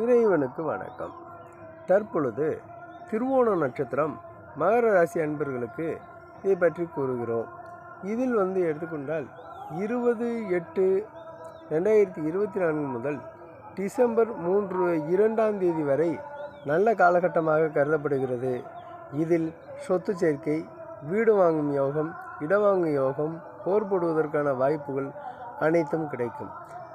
இறைவனுக்கு வணக்கம். தற்பொழுது திருவோண நட்சத்திரம் மகர ராசி அன்பர்களுக்கு இதை பற்றி கூறுகிறோம். இதில் வந்து எடுத்துக்கொண்டால் இருபது எட்டு ரெண்டாயிரத்தி இருபத்தி நான்கு முதல் டிசம்பர் மூன்று இரண்டாம் தேதி வரை நல்ல காலகட்டமாக கருதப்படுகிறது. இதில் சொத்து சேர்க்கை வீடு வாங்கும் யோகம் இடம் வாங்கும் யோகம் போர் போடுவதற்கான வாய்ப்புகள் அனைத்தும் கிடைக்கும்.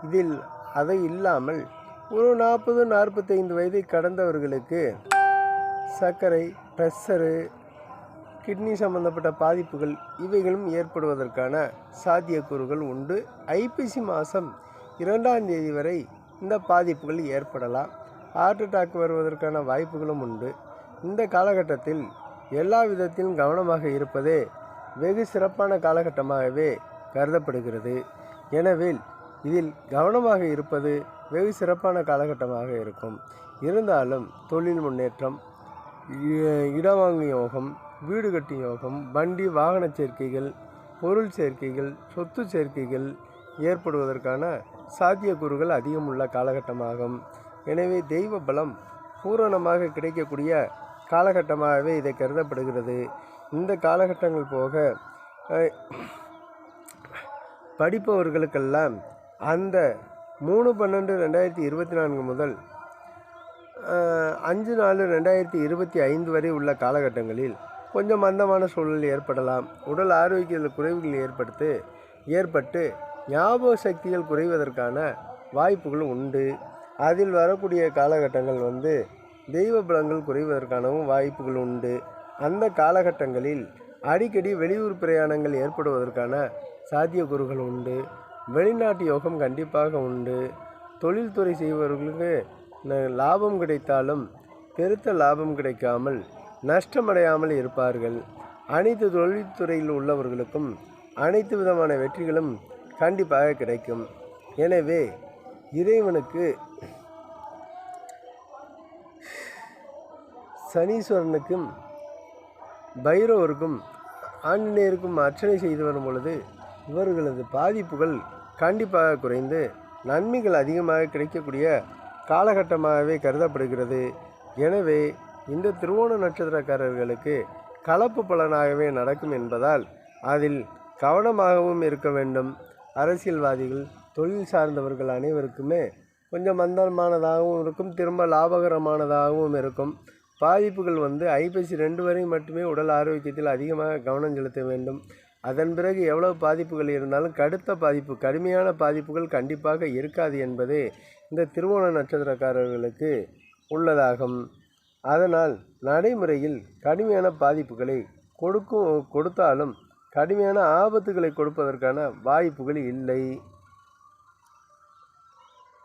இதில் அதை இல்லாமல் ஒரு நாற்பது நாற்பத்தைந்து வயதை கடந்தவர்களுக்கு சர்க்கரை ப்ரெஷரு கிட்னி சம்பந்தப்பட்ட பாதிப்புகள் இவைகளும் ஏற்படுவதற்கான சாத்தியக்கூறுகள் உண்டு. ஐப்பசி மாதம் இரண்டாம் தேதி வரை இந்த பாதிப்புகள் ஏற்படலாம். ஹார்ட் அட்டாக் வருவதற்கான வாய்ப்புகளும் உண்டு. இந்த காலகட்டத்தில் எல்லா விதத்திலும் கவனமாக இருப்பதே வெகு சிறப்பான காலகட்டமாகவே கருதப்படுகிறது. எனவே இதில் கவனமாக இருப்பது வெகு சிறப்பான காலகட்டமாக இருக்கும். இருந்தாலும் தொழில் முன்னேற்றம் இ- இடம் வாங்கும் யோகம் வீடு கட்டும் யோகம் வண்டி வாகன சேர்க்கைகள் பொருள் சேர்க்கைகள் சொத்து சேர்க்கைகள் ஏற்படுவதற்கான சாத்தியக்கூறுகள் அதிகம் உள்ள காலகட்டமாகும். எனவே தெய்வ பலம் பூரணமாக கிடைக்கக்கூடிய காலகட்டமாகவே இதை கருதப்படுகிறது. இந்த காலகட்டங்கள் போக படிப்பவர்களுக்கெல்லாம் அந்த மூணு பன்னெண்டு ரெண்டாயிரத்தி இருபத்தி நான்கு முதல் அஞ்சு நாலு ரெண்டாயிரத்தி இருபத்தி ஐந்து வரை உள்ள காலகட்டங்களில் கொஞ்சம் மந்தமான சூழல் ஏற்படலாம். உடல் ஆரோக்கியத்தில் குறைவுகள் ஏற்படுத்து ஏற்பட்டு ஞாபக சக்திகள் குறைவதற்கான வாய்ப்புகள் உண்டு. அதில் வரக்கூடிய காலகட்டங்கள் வந்து தெய்வ பலங்கள் குறைவதற்கானவும் வாய்ப்புகள் உண்டு. அந்த காலகட்டங்களில் அடிக்கடி வெளியூர் பிரயாணங்கள் ஏற்படுவதற்கான சாத்தியக்கூறுகள் உண்டு. வெளிநாட்டு யோகம் கண்டிப்பாக உண்டு. தொழில்துறை செய்பவர்களுக்கு லாபம் கிடைத்தாலும் பெருத்த லாபம் கிடைக்காமல் நஷ்டமடையாமல் இருப்பார்கள். அனைத்து தொழில்துறையில் உள்ளவர்களுக்கும் அனைத்து விதமான வெற்றிகளும் கண்டிப்பாக கிடைக்கும். எனவே இறைவனுக்கு சனீஸ்வரனுக்கும் பைரவருக்கும் ஆஞ்சநேயருக்கும் அர்ச்சனை செய்து வரும் பொழுது இவர்களது பாதிப்புகள் கண்டிப்பாக குறைந்து நன்மைகள் அதிகமாக கிடைக்கக்கூடிய காலகட்டமாகவே கருதப்படுகிறது. எனவே இந்த திருவோண நட்சத்திரக்காரர்களுக்கு கலப்பு பலனாகவே நடக்கும் என்பதால் அதில் கவனமாகவும் இருக்க வேண்டும். அரசியல்வாதிகள் தொழில் சார்ந்தவர்கள் அனைவருக்குமே கொஞ்சம் மந்தமானதாகவும் இருக்கும் திரும்ப லாபகரமானதாகவும் இருக்கும். பாதிப்புகள் வந்து ஐப்பசி ரெண்டு வரை மட்டுமே உடல் ஆரோக்கியத்தில் அதிகமாக கவனம் செலுத்த வேண்டும். அதன் பிறகு எவ்வளவு பாதிப்புகள் இருந்தாலும் கடுத்த பாதிப்பு கடுமையான பாதிப்புகள் கண்டிப்பாக இருக்காது என்பதே இந்த திருவோண நட்சத்திரக்காரர்களுக்கு உள்ளதாகும். அதனால் நடைமுறையில் கடுமையான பாதிப்புகளை கொடுக்கும் கொடுத்தாலும் கடுமையான ஆபத்துகளை கொடுப்பதற்கான வாய்ப்புகள் இல்லை.